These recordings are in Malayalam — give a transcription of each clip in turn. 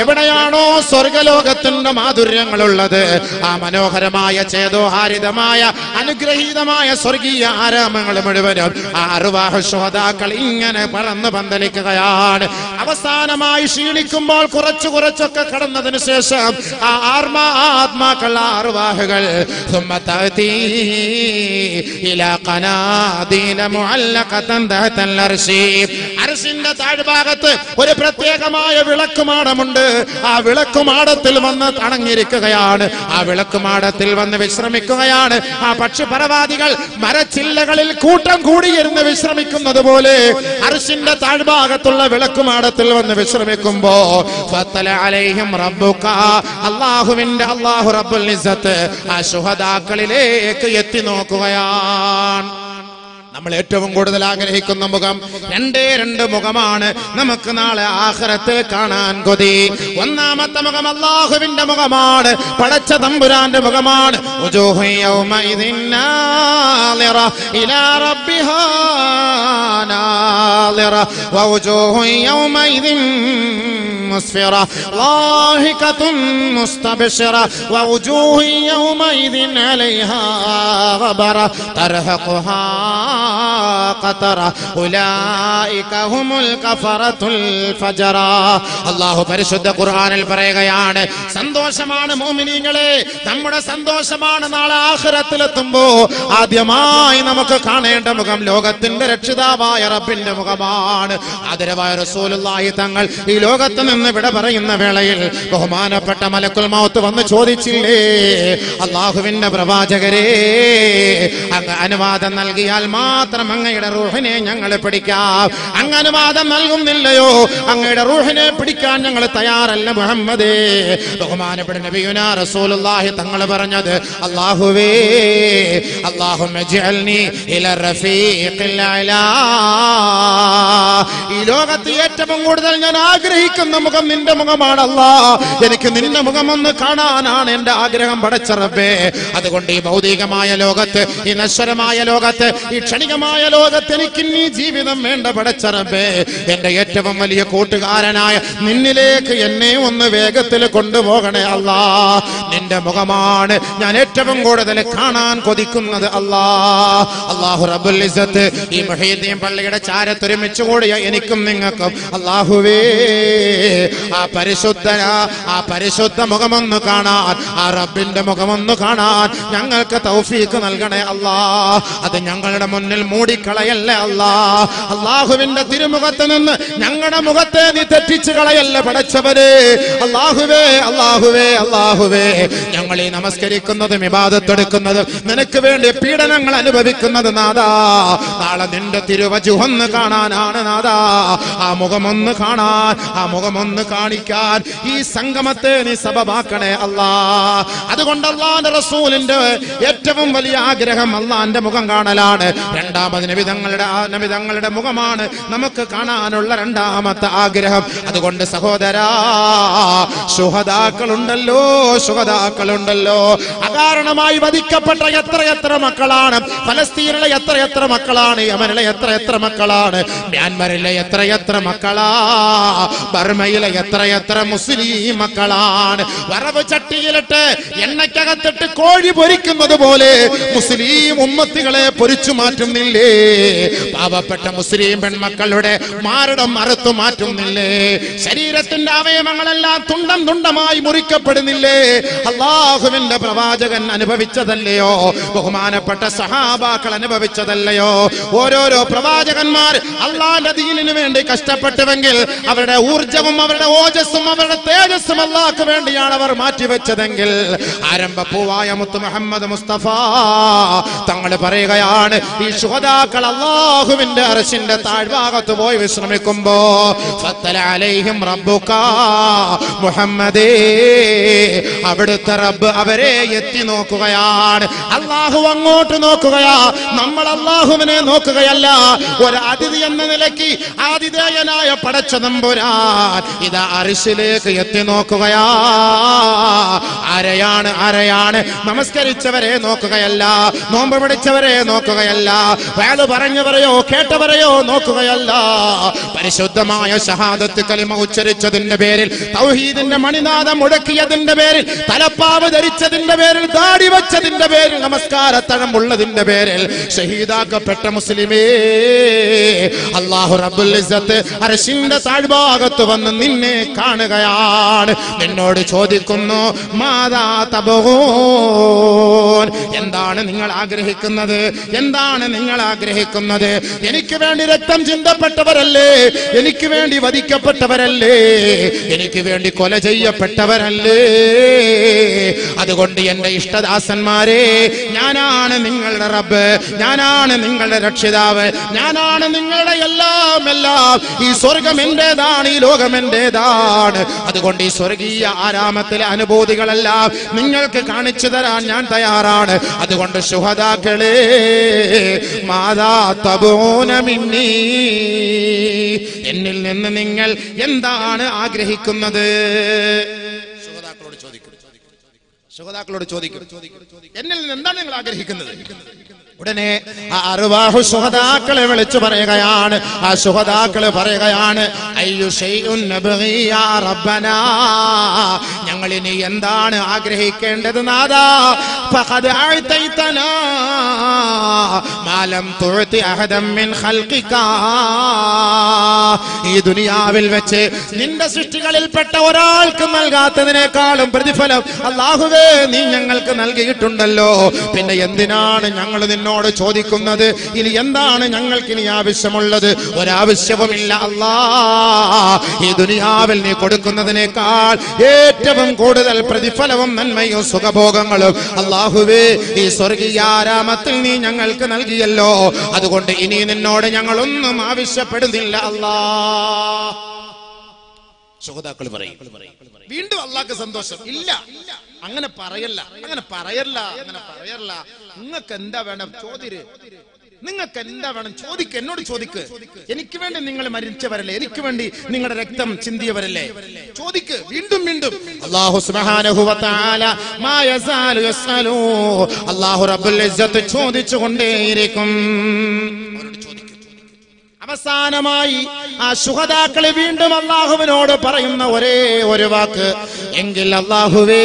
എവിടെയാണോ സ്വർഗലോകത്തിന്റെ മാധുര്യങ്ങളുള്ളത്? ആ മനോഹരമായ ചേതോഹാരിതമായ അനുഗ്രഹീതമായ സ്വർഗീയ ആരാമങ്ങൾ മുഴുവനും ആ അറുവാഹ ശ്രോതാക്കൾ ഇങ്ങനെ പറന്ന് പന്തലിക്കുകയാണ്. അവസാനമായി ക്ഷീണിക്കുമ്പോൾ കുറച്ചു കുറച്ചൊക്കെ കടന്നതിന് ശേഷം ആ ആർമാ ആത്മാക്കൾ ആറുവാഹുകൾ ഇലാ കനാദീന മുഅല്ലഖതൻ അർശി. അതിനകത്ത് ഒരു പ്രത്യേകമായ വിളക്കുമാടമുണ്ട് ആ വിളക്കുമാടത്തിൽ വന്ന് തണങ്ങിയിരിക്കുകയാണ് ആ വിളക്കുമാടത്തിൽ വന്ന് വിശ്രമിക്കുകയാണ്. ആ പക്ഷിപരവാദികൾ മരച്ചില്ലകളിൽ കൂട്ടം കൂടിയിരുന്ന് വിശ്രമിക്കുന്നത് പോലെ അർശിന്റെ താഴ്ഭാഗത്തുള്ള വിളക്കുമാടത്തിൽ വന്ന് വിശ്രമിക്കുമ്പോ അള്ളാഹുവിന്റെ അള്ളാഹു റബ്ബുൽ ആ ശുഹദാക്കളിലേക്ക് എത്തി നോക്കുകയാണ്. നമ്മൾ ഏറ്റവും കൂടുതൽ ആഗ്രഹിക്കുന്ന മുഖം രണ്ടേ രണ്ട് മുഖമാണ്. നമുക്ക് നാളെ ആഹ്റത്ത് കാണാൻ കൊതി. ഒന്നാമത്തെ മുഖം അള്ളാഹുവിന്റെ മുഖമാണ്. പടച്ച തമ്പുരാന്റെ മുഖമാണ്. ഉജൂഹു യൗമഇദിൻ നാളിറ ഇലാ റബ്ബിഹാ നാളിറ വഉജൂഹു യൗമഇദിൻ مسفرة ضاحكة مستبشرة ووجوه يومئذ عليها غبرة ترهقها قترة أولئك هم الكفرة الفجرة الله പരിശുദ്ധ ഖുർആനിൽ പറയുകയാണ് സന്തോഷമാണ് മോമിനിങ്ങളെ നമ്മുടെ സന്തോഷമാണ് നാളെ ആഖിറത്തിലെത്തുമ്പോ ആദ്യമായി നമുക്ക് കാണേണ്ട മുഖം ലോകത്തിന്റെ രക്ഷിതാവായ റബ്ബിന്റെ മുഖമാണ് ആദരവായ റസൂലുള്ളാഹി തങ്ങൾ ഈ ലോകത്ത് നിന്ന് വിട പറയുന്ന വേളയിൽ ബഹുമാനപ്പെട്ട മലക്കുൽ മൗത്ത് വന്ന് ചോദിച്ചില്ലേ? അള്ളാഹുവിന്റെ പ്രവാചകരെ അനുവാദം നൽകിയാൽ മാത്രം അങ്ങയുടെ റൂഹിനെ ഞങ്ങൾ പിടിക്കാം. അങ്ങ് അനുവാദം നൽകുന്നില്ലയോ? അങ്ങയുടെ റൂഹിനെ പിടിക്കാൻ ഞങ്ങൾ തയ്യാറല്ല മുഹമ്മദേ. ബഹുമാനപ്പെട്ട നബിയുന റസൂലുള്ളാഹി തങ്ങൾ പറഞ്ഞത് അള്ളാഹുവേ ജഅൽനി ഇല റഫീഖിൽ ഈ ലോകത്ത് ഏറ്റവും കൂടുതൽ ഞാൻ ആഗ്രഹിക്കുന്ന മുഖം നിന്റെ മുഖമാണല്ല എനിക്ക് നിന്റെ മുഖം ഒന്ന് കാണാനാണ് എന്റെ ആഗ്രഹം പടച്ചറബേ അതുകൊണ്ട് ഈ ഭൗതികമായ ലോകത്ത് ഈ നശ്വരമായ ലോകത്ത് ഈ ക്ഷണികമായ ലോകത്ത് എനിക്ക് ഇനി ജീവിതം വേണ്ട പടച്ചറബേ എന്റെ ഏറ്റവും വലിയ കൂട്ടുകാരനായ നിന്നിലേക്ക് എന്നെ ഒന്ന് വേഗത്തിൽ കൊണ്ടുപോകണേ അല്ല. നിന്റെ മുഖമാണ് ഞാൻ ഏറ്റവും കൂടുതൽ കാണാൻ കൊതിക്കുന്നത് അല്ലാ. അള്ളാഹു റബുൽ ഈ മഹീദ്ദീൻ പള്ളിയുടെ ചാരത്തൊരുമിച്ച് കൂടിയ എനിക്കും നിങ്ങൾക്കും. അള്ളാഹുവേ ആ പരിശുദ്ധന ആ പരിശുദ്ധ മുഖമൊന്ന് കാണാൻ ആ റബ്ബിന്റെ മുഖമൊന്ന് കാണാൻ ഞങ്ങൾക്ക് തൗഫീക്ക് നൽകണേ അല്ലാ. അത് ഞങ്ങളുടെ മുന്നിൽ മൂടിക്കളയല്ലേ അല്ലാ. അള്ളാഹുവിന്റെ തിരുമുഖത്ത് നിന്ന് ഞങ്ങളുടെ മുഖത്തെ നീ തെറ്റിച്ചു കളയല്ലേ പടച്ചവരെ. അള്ളാഹുവേ അള്ളാഹുവേ അള്ളാഹുവേ ഞങ്ങൾ ഈ നമസ്കരിക്കുന്നതും ഇബാദത്തെടുക്കുന്നതും നിനക്ക് വേണ്ടി പീഡനങ്ങൾ അനുഭവിക്കുന്നത് നാദാ. നാളെ നിന്റെ തിരുവജുഹൊന്ന് കാണാനാണ് നാദാ. ആ മുഖമൊന്ന് കാണാൻ ആ മുഖമൊന്ന് കാണിക്കാൻ ഈ സംഗമത്തെ നീ സബമാക്കണേ അല്ലാ. അതുകൊണ്ട് അള്ളാന്റെ റസൂലിന്റെ ഏറ്റവും വലിയ ആഗ്രഹം അള്ളാന്റെ മുഖം കാണലാണ്. രണ്ടാമത് നബിതങ്ങളുടെ നബിതങ്ങളുടെ മുഖമാണ് നമുക്ക് കാണാനുള്ള രണ്ടാമത്തെ ആഗ്രഹം. അതുകൊണ്ട് സഹോദരാ സുഹതാക്കളുണ്ടല്ലോ സുഹതാക്കളുണ്ടല്ലോ അകാരണമായി വധിക്കപ്പെട്ട എത്ര എത്ര മക്കളാണ്? ഫലസ്തീനിലെ എത്ര എത്ര മക്കളാണ്? യമനിലെ എത്ര എത്ര മക്കളാണ്? മ്യാൻമറിലെ എത്ര എത്ര മക്കളാ? ബർമയിലെ എത്ര എത്ര മുസ്ലിം മക്കളാണ്? വറവ് ചട്ടിയിലിട്ട് എണ്ണയ്ക്കകത്തിട്ട് കോഴി പൊരിക്കുന്നത് പോലെ മുസ്ലിം ഉമ്മത്തികളെ പൊരിച്ചു മാറ്റുന്നില്ലേ? പാവപ്പെട്ട മുസ്ലിം പെൺമക്കളുടെ മാരടം മറുത്തു മാറ്റുന്നില്ലേ? ശരീരത്തിന്റെ അവയവങ്ങളെല്ലാം തുണ്ടം തുണ്ടമായി മുറിക്കപ്പെടുന്നില്ലേ? അള്ളാഹുവിന്റെ പ്രവാചകൻ അനുഭവിച്ചതല്ലയോ? ബഹുമാനപ്പെട്ട സഹാബാക്കൾ അനുഭവിച്ചതല്ലയോ? ഓരോരോ പ്രവാചകന്മാർ അള്ളാന്റെ ദീനിനു വേണ്ടി കഷ്ടപ്പെട്ടുവെങ്കിൽ അവരുടെ ഊർജവും അവരുടെ ഓജസ്സും അവരുടെ തേജസ്സും അള്ളാഹ്ക്ക് വേണ്ടിയാണ് അവർ മാറ്റിവെച്ചതെങ്കിൽ ആരംഭപ്പൂവായ മുത്ത് മുഹമ്മദ് മുസ്തഫ തങ്ങൾ പറയുകയാണ് ഈ ശുഹതാക്കൾ അള്ളാഹുവിന്റെ അറശിന്റെ താഴ്ഭാഗത്ത് പോയി വിശ്രമിക്കുമ്പോ അവിടുത്തെ റബ്ബ് അവരെ എത്തി നോക്കുകയാണ്. അള്ളാഹു അങ്ങോട്ട് നോക്കുകയാ നമ്മൾ അള്ളാഹുവിനെ നോക്കുകയല്ല ഒരു അതിഥി എന്ന നിലയ്ക്ക് ആതിഥേയനായ പടച്ച നമ്പുരാൻ ഇതാ അറിശിലേക്ക് എത്തി നോക്കുകയാ. ആരെയാണ് ആരെയാണ് നമസ്കരിച്ചവരെ നോക്കുകയല്ല. നോമ്പ് പിടിച്ചവരെ നോക്കുകയല്ല. വേൾ പറഞ്ഞവരെയോ കേട്ടവരെയോ നോക്കുകയല്ല. പരിശുദ്ധമായ ഷഹാദത്ത് കലിമ ഉച്ചരിച്ചതിന്റെ പേരിൽ തൗഹീദിന്റെ മണിനാഥം മുടക്കിയതിന്റെ പേരിൽ തലപ്പാവ് ധരിച്ചതിന്റെ പേരിൽ താടി വെച്ചതിന്റെ പേരിൽ നമസ്കാരത്തഴമ്പുള്ളതിന്റെ പേരിൽ ഷഹീദാക്കപ്പെട്ട മുസ്ലിമേ അള്ളാഹു റബുൽ അരശിന്റെ താഴ്ഭാഗത്ത് വന്ന് നിന്നെ കാണുകയാണ്. നിന്നോട് ചോദിക്കുന്നു മാതാ തബോൻ എന്താണ് നിങ്ങൾ ആഗ്രഹിക്കുന്നത്? എന്താണ് നിങ്ങൾ ആഗ്രഹിക്കുന്നത്? എനിക്ക് വേണ്ടി രക്തം ചിന്തപ്പെട്ടവരല്ലേ? എനിക്ക് വേണ്ടി വധിക്കപ്പെട്ടവരല്ലേ? എനിക്ക് വേണ്ടി കൊല ചെയ്യപ്പെട്ടവരല്ലേ? അതുകൊണ്ട് എന്റെ ഇഷ്ടദാസന്മാരെ ഞാനാണ് നിങ്ങളുടെ റബ്ബ് ഞാനാണ് നിങ്ങളുടെ രക്ഷിതാവ് ഞാനാണ് നിങ്ങളുടെ എല്ലാം എല്ലാം. ഈ സ്വർഗം എന്റേതാണ് ഈ ലോകം എന്റേതാണ് അതുകൊണ്ട് ഈ സ്വർഗീയ ആരാമത്തിലെ അനുഭൂതികളെല്ലാം നിങ്ങൾക്ക് കാണിച്ചു തരാൻ ഞാൻ തയ്യാറാണ്. അതുകൊണ്ട് ശുഹദാക്കളെ മാതാ എന്നിൽ നിന്ന് നിങ്ങൾ എന്താണ് ആഗ്രഹിക്കുന്നത്? സുഹതാക്കളോട് ചോദിക്കും. സുഹതാക്കളോട് ചോദിക്കും. എന്നിൽ നിന്ന് എന്താണ് നിങ്ങൾ ആഗ്രഹിക്കുന്നത്? ഉടനെ അറുവാഹു സുഹതാക്കളെ വിളിച്ചു പറയുകയാണ്. ആ സുഹതാക്കൾ പറയുകയാണ് ഞങ്ങൾ ഇനി എന്താണ് ആഗ്രഹിക്കേണ്ടത് നാദാ മാലം മിൻ ഈ ദുനിയാവിൽ വെച്ച് നിന്റെ സൃഷ്ടികളിൽപ്പെട്ട ഒരാൾക്ക് നൽകാത്തതിനേക്കാളും പ്രതിഫലം അള്ളാഹുവേ നീ ഞങ്ങൾക്ക് നൽകിയിട്ടുണ്ടല്ലോ. പിന്നെ എന്തിനാണ് ഞങ്ങൾ നിന്നോട് ചോദിക്കുന്നത്? ഇനി എന്താണ് ഞങ്ങൾക്ക് ഇനി ആവശ്യമുള്ളത്? ഒരാവശ്യവുമില്ല അല്ലാ. ഈ ദുനിയാവിൽ നീ കൊടുക്കുന്നതിനേക്കാൾ ഏറ്റവും കൂടുതൽ പ്രതിഫലവും നന്മയും സുഖഭോഗങ്ങളും. അള്ളാഹുവേ ഈ സ്വർഗീയ ആരാമത്തിൽ നീ ഞങ്ങൾക്ക് നൽകിയല്ലോ. അതുകൊണ്ട് ഇനി നിന്നോട് ഞങ്ങളൊന്നും ആവശ്യപ്പെടുന്നില്ല അല്ലാ. സുഹൃതാക്കൾ പറയും വീണ്ടും അള്ളാഹ്ക്ക് സന്തോഷം. ഇല്ല. അങ്ങനെ പറയല്ല. അങ്ങനെ പറയല്ല. അങ്ങനെ പറയല്ല. നിങ്ങൾക്ക് എന്താ വേണം? ചോദ്യര് നിങ്ങൾക്ക് എന്താ വേണം ചോദിക്ക് എന്നോട് ചോദിക്ക് എനിക്ക് വേണ്ടി നിങ്ങൾ മരിച്ചവരല്ലേ? എനിക്ക് വേണ്ടി നിങ്ങളുടെ രക്തം ചിന്തിയവരല്ലേ? ചോദിക്ക് വീണ്ടും വീണ്ടും. അല്ലാഹു സുബ്ഹാനഹു വ തആല മാ യസാലു യസ്അലു. അല്ലാഹു റബ്ബുൽ ഇസ്സത്ത് ചോദിച്ചു കൊണ്ടേയിരിക്കും അവരോട് ചോദിക്കും. അവസാനമായി ആ സുഹതാക്കളെ വീണ്ടും അള്ളാഹുവിനോട് പറയുന്ന ഒരേ ഒരു വാക്ക്. എങ്കിൽ അള്ളാഹുവേ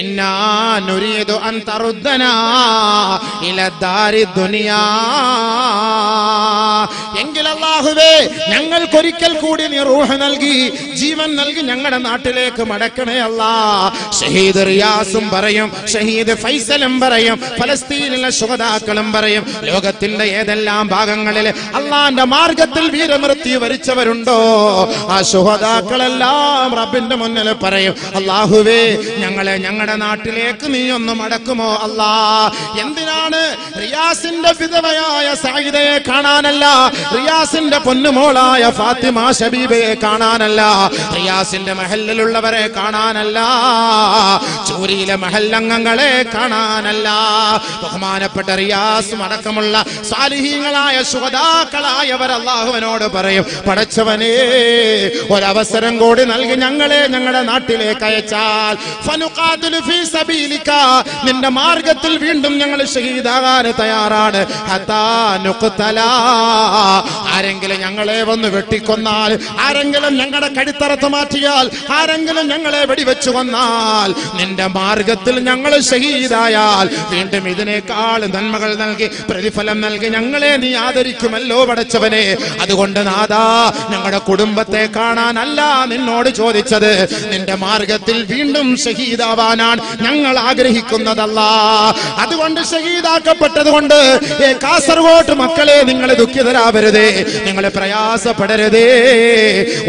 إنا نريد أن تردنا إلى الدار الدنيا. എങ്കിൽ അള്ളാഹുവേ ഞങ്ങൾക്കൊരിക്കൽ കൂടി നീ റൂഹ് നൽകി ജീവൻ നൽകി ഞങ്ങളുടെ നാട്ടിലേക്ക് മടക്കണേ അല്ലാ. ഷഹീദ് റിയാസും പറയും ഷഹീദ് ഫൈസലും പറയും ഫലസ്തീനിലെ ശുഹതാക്കളും പറയും ലോകത്തിന്റെ ഏതെല്ലാം ഭാഗങ്ങളിൽ അള്ളാന്റെ മാർഗത്തിൽ വീരമൃത്യു വരിച്ചവരുണ്ടോ? ആ ശുഹതാക്കളെല്ലാം റബ്ബിന്റെ മുന്നിൽ പറയും അള്ളാഹുവേ ഞങ്ങളെ ഞങ്ങളുടെ നാട്ടിലേക്ക് നീ ഒന്ന് മടക്കുമോ അല്ലാ? എന്തിനാണ് റിയാസിന്റെ വിധവയായ സാഹിതയെ കാണാനല്ല റിയാസിന്റെ പൊന്നുമോളായ ഫാത്തിമ ഷബീബയെ കാണാനല്ല. റിയാസിന്റെ മഹല്ലിലുള്ളവരെ കാണാനല്ല. ചൂരിയിലെ മഹല്ലംഗങ്ങളെ കാണാനല്ല. ബഹുമാനപ്പെട്ട റിയാസ് അടക്കമുള്ള സാലിഹീങ്ങളായ സുഹതാക്കളായവർ അള്ളാഹുവിനോട് പറയും പടച്ചവനേ ഒരവസരം കൂടി നൽകി ഞങ്ങളെ ഞങ്ങളുടെ നാട്ടിലേക്ക് അയച്ചാൽ. നിന്റെ മാർഗത്തിൽ വീണ്ടും ഞങ്ങൾ ഷഹീദാകാൻ തയ്യാറാണ്. ആരെങ്കിലും ഞങ്ങളെ വന്ന് വെട്ടിക്കൊന്നാൽ ആരെങ്കിലും ഞങ്ങളുടെ കടിത്തറത്ത് മാറ്റിയാൽ ആരെങ്കിലും ഞങ്ങളെ വെടിവെച്ചു കൊന്നാൽ നിന്റെ മാർഗത്തിൽ ഞങ്ങൾ ഷഹീദായാൽ വീണ്ടും ഇതിനേക്കാൾ നന്മകൾ നൽകി പ്രതിഫലം നൽകി ഞങ്ങളെ നീ ആദരിക്കുമല്ലോ പടച്ചവനെ. അതുകൊണ്ട് നാദാ ഞങ്ങളുടെ കുടുംബത്തെ കാണാനല്ല നിന്നോട് ചോദിച്ചത്. നിന്റെ മാർഗത്തിൽ വീണ്ടും ഷഹീദാവാനാണ് ഞങ്ങൾ ആഗ്രഹിക്കുന്നതല്ല. അതുകൊണ്ട് ഷഹീദാക്കപ്പെട്ടത് കൊണ്ട് കാസർഗോട്ട് മക്കളെ നിങ്ങൾ ദുഃഖിതരാവരുതേ. നിങ്ങൾ പ്രയാസപ്പെടരുതേ.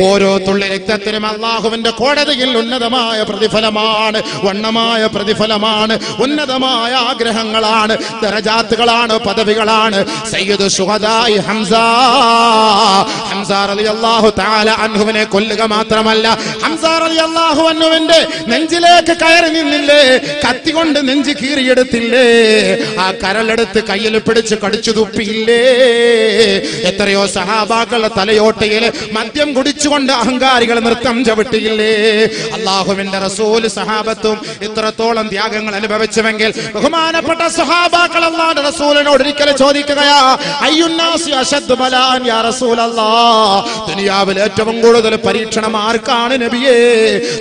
ഓരോ തുള്ളി രക്തത്തിനും അള്ളാഹുവിന്റെ കോടതിയിൽ ഉന്നതമായ പ്രതിഫലമാണ് വണ്ണമായ പ്രതിഫലമാണ് ഉന്നതമായ ആഗ്രഹങ്ങളാണ് തെരജാത്തുകളാണ് പദവികളാണ്. സയ്യിദ് സുഹദായി ഹംസ. ഹംസാർ അലി അള്ളാഹു താല അൻഹുവിനെ കൊല്ലുക മാത്രമല്ല ഹംസാർ അലി അള്ളാഹു അന്നുവിന്റെ നെഞ്ചിലേക്ക് കയറി നിന്നില്ലേ? കത്തി കൊണ്ട് നെഞ്ച് കീറിയെടുത്തില്ലേ? ആ കരലെടുത്ത് കയ്യിൽ പിടിച്ച് കടിച്ചു തുപ്പിയില്ലേ? എത്രയോ സഹാബാക്കളുടെ തലയോട്ടയിൽ മദ്യം കുടിച്ചുകൊണ്ട് അഹങ്കാരികൾ നൃത്തം ചവിട്ടിയില്ലേ? അള്ളാഹുവിന്റെ റസൂൽ സഹാബത്തും ഇത്രത്തോളം ത്യാഗങ്ങൾ അനുഭവിച്ചുവെങ്കിൽ ബഹുമാനപ്പെട്ട സഹാബാക്കൾ അള്ളാഹുന്റെ റസൂലിനോട് ഒരിക്കലും ചോദിക്കുകയാ അശദ് യാ ഏറ്റവും കൂടുതൽ പരീക്ഷണം ആർക്കാണ് നബിയേ?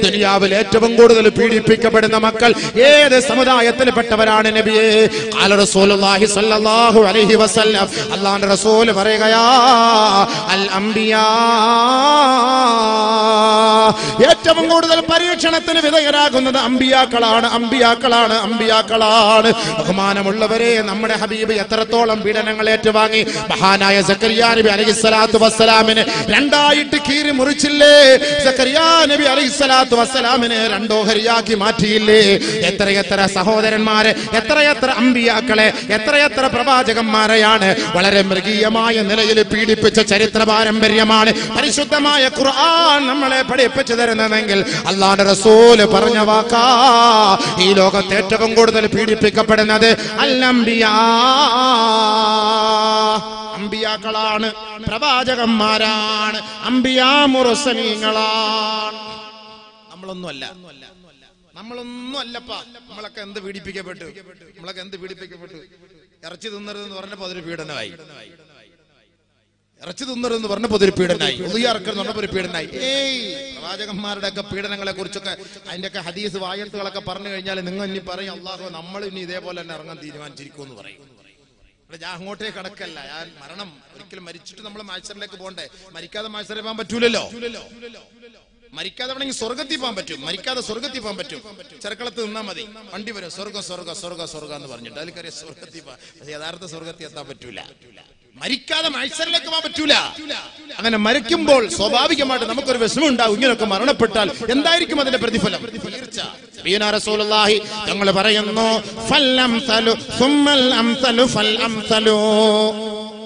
ദുനിയാവിൽ ഏറ്റവും കൂടുതൽ പീഡിപ്പിക്കപ്പെടുന്ന മക്കൾ ഏത് സമുദായത്തിൽപ്പെട്ടവരാണ് നബിയേ? സ്വല്ലല്ലാഹു അലൈഹി വസല്ലം. റസൂൽ റസൂൽ പറയുകയാ അൽ അംബിയാ ഏറ്റവും കൂടുതൽ പരീക്ഷണത്തിന് വിധേയരാകുന്നത് അമ്പിയാക്കളാണ് അമ്പിയാക്കളാണ് അമ്പിയാക്കളാണ്. ബഹുമാനമുള്ളവരെ നമ്മുടെ ഹബീബ് എത്രത്തോളം പീഡനങ്ങൾ ഏറ്റുവാങ്ങി. മഹാനായ സക്കരിയാ നബി അലൈഹിസ്സലാത്തു വസ്സലാമിന് രണ്ടായിട്ട് കീറി മുറിച്ചില്ലേ? സക്കരിയാ നബി അലൈഹിസ്സലാത്തു രണ്ടോ രണ്ടോഹരിയാക്കി മാറ്റിയില്ലേ? എത്രയെത്ര സഹോദരന്മാരെ എത്രയെത്ര അമ്പിയാക്കളെ എത്രയെത്ര പ്രവാചകന്മാരെയാണ് വളരെ മൃഗീയമായ നിലയിൽ പീഡിപ്പിച്ച ചരിത്ര പാരമ്പര്യമാണ് പരിശുദ്ധമായ ഖുർആൻ നമ്മളെ പഠിപ്പിച്ചു തരുന്നതെങ്കിൽ അള്ളാന്റെ റസൂൽ പറഞ്ഞ വാക്കാ. ഈ ലോകത്ത് ഏറ്റവും കൂടുതൽ പീഡിപ്പിക്കപ്പെടുന്നത് അമ്പിയാക്കളാണ് പ്രവാചകന്മാരാണ് അമ്പിയാ മുറസനീങ്ങളാണ് നമ്മളൊന്നുമല്ല. നമ്മളൊന്നും അല്ലപ്പാ നമ്മളൊക്കെ എന്ത് പീഡിപ്പിക്കപ്പെട്ടു? നമ്മളൊക്കെ എന്ത് പീഡിപ്പിക്കപ്പെട്ടു? ഇറച്ചി തിന്നരുതെന്ന് പറഞ്ഞപ്പോ അതൊരു പീഡനമായി. ഇറച്ചി തിന്നരുതെന്ന് പറഞ്ഞപ്പോ ഒരു പീഡനായി. ഉദയർക്കെന്ന് പറഞ്ഞപ്പോ ഒരു പീഡനായി. ഏയ് പ്രവാചകന്മാരുടെ ഒക്കെ പീഡനങ്ങളെ കുറിച്ചൊക്കെ അതിന്റെ ഒക്കെ ഹദീസ് വായത്തുകളൊക്കെ പറഞ്ഞു കഴിഞ്ഞാൽ നിങ്ങൾ ഇനി പറയും അള്ളാഹു നമ്മൾ ഇനി ഇതേപോലെ തന്നെ ഇറങ്ങാൻ തീരുമാനിച്ചിരിക്കും എന്ന് പറയും. ഇവിടെ ഞാൻ അങ്ങോട്ടേക്ക് കടക്കല്ല ഞാൻ മരണം ഒരിക്കലും മരിച്ചിട്ട് നമ്മൾ മാത്സറിലേക്ക് പോകണ്ടേ? മരിക്കാതെ മാത്സരം പോകാൻ പറ്റൂലല്ലോ? മരിക്കാതെ വേണമെങ്കിൽ സ്വർഗത്തിൽ പോകാൻ പറ്റും. മരിക്കാതെ സ്വർഗത്തിൽ പോകാൻ പറ്റും. ചെറുക്കളത്ത് നിന്നാ മതി. വണ്ടി വരും. സ്വർഗ സ്വർഗ സ്വർഗ സ്വർഗ എന്ന് പറഞ്ഞിട്ട്. അതിൽ കയറിയ സ്വർഗത്തിൽ പക്ഷെ യഥാർത്ഥ സ്വർഗത്തിൽ എത്താൻ പറ്റൂല. മരിക്കാതെ മത്സരത്തിലേക്ക് പോകാൻ പറ്റൂല. അങ്ങനെ മരിക്കുമ്പോൾ സ്വാഭാവികമായിട്ട് നമുക്കൊരു വിഷമം ഉണ്ടാവും ഇങ്ങനെയൊക്കെ മരണപ്പെട്ടാൽ എന്തായിരിക്കും അതിന്റെ പ്രതിഫലം? തീർച്ച തങ്ങൾ പറയുന്നു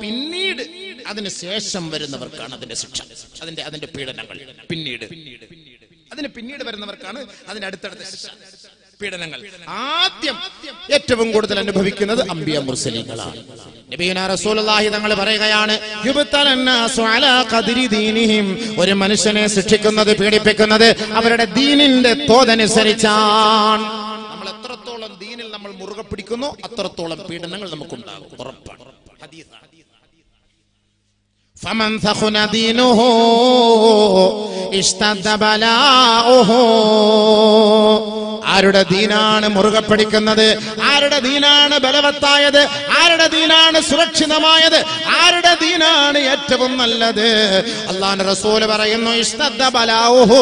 പിന്നീട് അതിന് ശേഷം വരുന്നവർക്കാണ് അതിന്റെ ശിക്ഷ. അതിന്റെ അതിന്റെ പീഡനങ്ങൾ. പിന്നീട് അതിന് പിന്നീട് വരുന്നവർക്കാണ് അതിന്റെ അടുത്തടുത്ത ശിക്ഷ. പീഡനങ്ങൾ. ആദ്യം ഏറ്റവും കൂടുതൽ അനുഭവിക്കുന്നത് അമ്പിയ മുർസലീങ്ങളാണ്. നബീന റസൂലുള്ളാഹി തങ്ങൾ പറയുകയാണ് ഒരു മനുഷ്യനെ ശിക്ഷിക്കുന്നത് പീഡിപ്പിക്കുന്നത് അവരുടെ ദീനിന്റെ തോതനുസരിച്ചാണ്. നമ്മൾ എത്രത്തോളം ദീനിൽ നമ്മൾ മുറുകെ പിടിക്കുന്നു അത്രത്തോളം പീഡനങ്ങൾ നമുക്കുണ്ടാകും. ഉറപ്പാണ്. ഹദീസാണ്. فمن ثخن دينه اشتد بلاؤه ആരുടെ ദീനാണ് മുറുകെ പിടിക്കുന്നത് ആരുടെ ദീനാണ് ബലവത്തായത് ആരുടെ ദീനാണ് സുരക്ഷിതമായത് ആരുടെ ദീനാണ് ഏറ്റവും നല്ലത് അള്ളാഹ് റസൂല് പറയുന്നു ഇഷ്ടദ്ദ ബലാവുഹു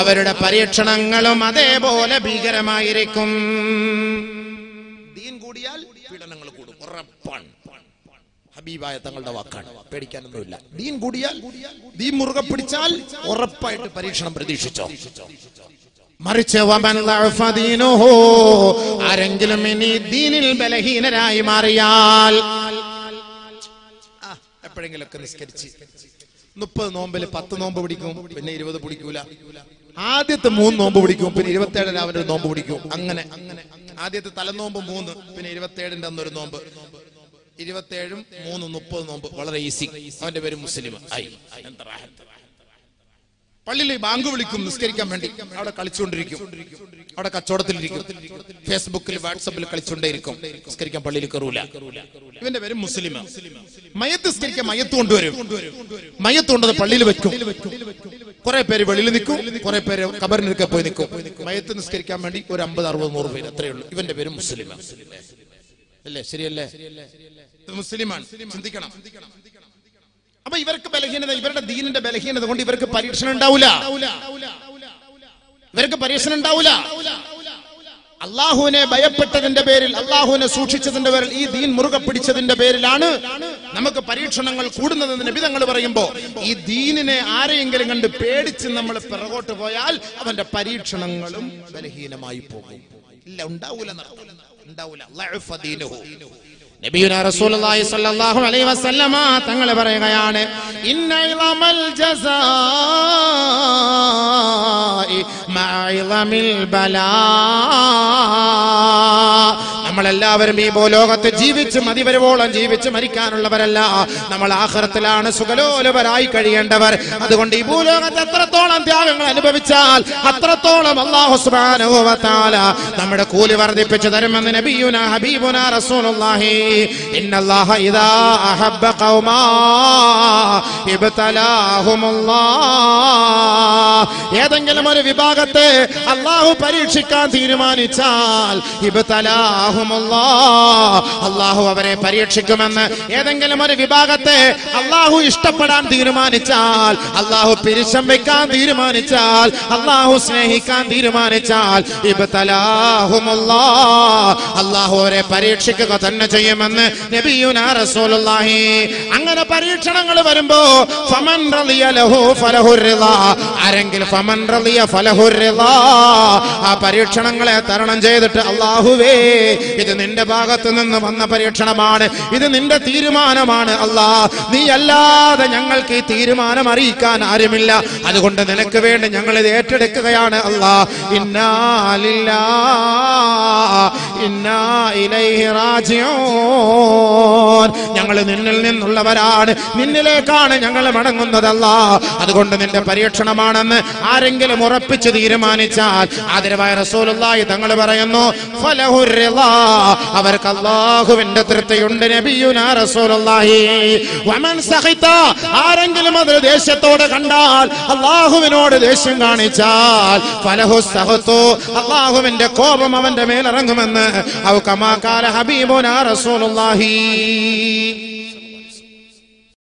അവരുടെ പരീക്ഷണങ്ങളും അതേപോലെ ഭീകരമായിരിക്കും ദീൻ കൂടിയാൽ പീഡനങ്ങൾ കൂടും ഉറപ്പാണ് ഹബീബായ തങ്ങളുടെ വാക്കാണ്. പേടിക്കാനൊന്നുമില്ല. ദീൻ കൂടിയാൽ ദീൻ മുറുകെ പിടിച്ചാൽ ഉറപ്പായിട്ട് പരീക്ഷണം പ്രതീക്ഷിച്ചോ. മറിച്ച് ആരെങ്കിലും ഇനി ദീനിൽ ബലഹീനരായി മാറിയാൽ. എപ്പോഴെങ്കിലൊക്കെ നിസ്കരിച്ച്. മുപ്പത് നോമ്പിൽ പത്ത് നോമ്പ് പിടിക്കും പിന്നെ ഇരുപത് പിടിക്കൂല. ആദ്യത്തെ മൂന്ന് നോമ്പ് പിടിക്കും പിന്നെ ഇരുപത്തേഴ് രാവിലെ ഒരു നോമ്പ് പിടിക്കും. അങ്ങനെ അങ്ങനെ ആദ്യത്തെ തലനോമ്പ് മൂന്ന് പിന്നെ ഇരുപത്തേഴിന്റെ അന്നൊരു നോമ്പ്. ഇരുപത്തേഴും മൂന്ന് മുപ്പത് നോമ്പ് വളരെ ഈസി. അവന്റെ പേര് മുസ്ലിം ആയി പള്ളിയിൽ ബാങ്ക് വിളിക്കും നിസ്കരിക്കാൻ വേണ്ടി. അവിടെ കളിച്ചുകൊണ്ടിരിക്കും. അവിടെ കച്ചവടത്തിലിരിക്കും. ഫേസ്ബുക്കിൽ വാട്സപ്പിൽ കളിച്ചുകൊണ്ടേയിരിക്കും. നിസ്കരിക്കാൻ പള്ളിയിൽ കയറൂല. ഇവന്റെ പേര് മുസ്ലിം മയത്ത് നിസ്കരിക്കാൻ മയത്ത് കൊണ്ടുവരും. മയത്ത് കൊണ്ടത് പള്ളിയിൽ വെക്കും. കുറെ പേര് വെളിയിൽ നിൽക്കും. കുറെ പേര് കബറിനൊക്കെ പോയി നിൽക്കും. മയത്ത് നിസ്കരിക്കാൻ വേണ്ടി ഒരു അമ്പത് അറുപത് നൂറ് പേര്. അത്രയുള്ളൂ ഇവന്റെ പേര് മുസ്ലിം അല്ലേ? ശരിയല്ലേ? മുസ്ലിമാണ്. ചിന്തിക്കണം. അപ്പൊ ഇവർക്ക് ബലഹീനത ഇവരുടെ ദീനിന്റെ ബലഹീനത കൊണ്ട് ഇവർക്ക് പരീക്ഷണം ഉണ്ടാവില്ല ഇവർക്ക് പരീക്ഷണം ഉണ്ടാവില്ല അള്ളാഹുവിനെ ഭയപ്പെട്ടതിന്റെ പേരിൽ അള്ളാഹുവിനെ സൂക്ഷിച്ചതിന്റെ പേരിൽ ഈ ദീൻ മുറുകെ പിടിച്ചതിന്റെ പേരിലാണ് നമുക്ക് പരീക്ഷണങ്ങൾ കൂടുന്നതെന്ന് നബിതങ്ങൾ പറയുമ്പോ ഈ ദീനിനെ ആരെയെങ്കിലും കണ്ട് പേടിച്ച് നമ്മൾ പിറകോട്ട് പോയാൽ അവന്റെ പരീക്ഷണങ്ങളും ബലഹീനമായി പോകും. ഇല്ല ഉണ്ടാവൂല നടക്കൂല. ഉണ്ടാവൂല ലഅഫ ദീനുഹു. നബിയുന റസൂലുള്ളാഹി സ്വല്ലല്ലാഹു അലൈഹി വസല്ലമ തങ്ങൾ പറയുകയാണ് ഇന്നഇളമൽ ജസാഇ മഇളമിൽ ബലാ നമ്മളെല്ലാവരും ഈ ഭൂലോകത്ത് ജീവിച്ച് മതിവരുവോളം ജീവിച്ച് മരിക്കാനുള്ളവരല്ല. നമ്മൾ ആഹ്റത്തിലാണ് സുഖലോലവരായി കഴിയേണ്ടവർ. അതുകൊണ്ട് ഈ ഭൂലോകത്ത് എത്രത്തോളം ത്യാഗങ്ങൾ അനുഭവിച്ചാൽ അത്രത്തോളം അള്ളാഹുസ്ബാനുഭവത്താല നമ്മുടെ കൂലി വർദ്ധിപ്പിച്ചു തരുമെന്ന് നബിയുന ഹബീബുന റസൂലുള്ളാഹി. ഇന്നല്ലാഹ ഇദാ അഹബ്ബ ഖൗമാ ഇബ്തലാഹുമുല്ലാഹ്. ഏതെങ്കിലും ഒരു വിഭാഗത്തെ അള്ളാഹു പരീക്ഷിക്കാൻ തീരുമാനിച്ചാൽ ഇബ്തലാഹുമുല്ലാ അള്ളാഹു അവരെ പരീക്ഷിക്കുമെന്ന് ഏതെങ്കിലും ഒരു വിഭാഗത്തെ അള്ളാഹു ഇഷ്ടപ്പെടാൻ തീരുമാനിച്ചാൽ അള്ളാഹു പിരിശം വെക്കാൻ തീരുമാനിച്ചാൽ അള്ളാഹു സ്നേഹിക്കാൻ തീരുമാനിച്ചാൽ അള്ളാഹു അവരെ പരീക്ഷിക്കുക തന്നെ ചെയ്യുമെന്ന് നബിയുനാ റസൂലുള്ളാഹി. അങ്ങനെ പരീക്ഷണങ്ങൾ വരുമ്പോ ഫമൻ റളിയ ലഹു ആരെങ്കിലും ഫമൻ റളിയ ആ പരീക്ഷണങ്ങളെ തരണം ചെയ്തിട്ട് അള്ളാഹുവേ ഇത് നിന്റെ ഭാഗത്ത് നിന്ന് വന്ന പരീക്ഷണമാണ്. ഇത് നിന്റെ തീരുമാനമാണ് അല്ലാ. നീ അല്ലാതെ ഞങ്ങൾക്ക് ഈ തീരുമാനം അറിയിക്കാൻ ആരുമില്ല. അതുകൊണ്ട് നിനക്ക് വേണ്ടി ഞങ്ങൾ ഇത് ഏറ്റെടുക്കുകയാണ് അല്ലാ. ഇന്നാലില്ല ഇന്നാ ഇലൈഹി റാജിഊൻ. ഞങ്ങൾ നിന്നിൽ നിന്നുള്ളവരാണ്. നിന്നിലേക്കാണ് ഞങ്ങൾ മടങ്ങുന്നതല്ല അതുകൊണ്ട് നിന്റെ പരീക്ഷണമാണെന്ന് ആരെങ്കിലും ഉറപ്പിച്ച് തീരുമാനിച്ചാൽ. ആദരവായ റസൂലുള്ളാഹി തങ്ങൾ പറയുന്നു ഫലഹുർ. അവർക്ക് അള്ളാഹുവിന്റെ തൃപ്തിയുണ്ട് നബിയുനാ റസൂലുള്ളാഹി. വമൻ ആരെങ്കിലും അത് ദേഷ്യത്തോടെ കണ്ടാൽ അള്ളാഹുവിനോട് ദേഷ്യം കാണിച്ചാൽ ഫലഹു സഹത്തു അള്ളാഹുവിന്റെ കോപം അവന്റെ മേലിറങ്ങുമെന്ന്. ഔ കമാ കാല ഹബീബുനാ റസൂലുള്ളാഹി.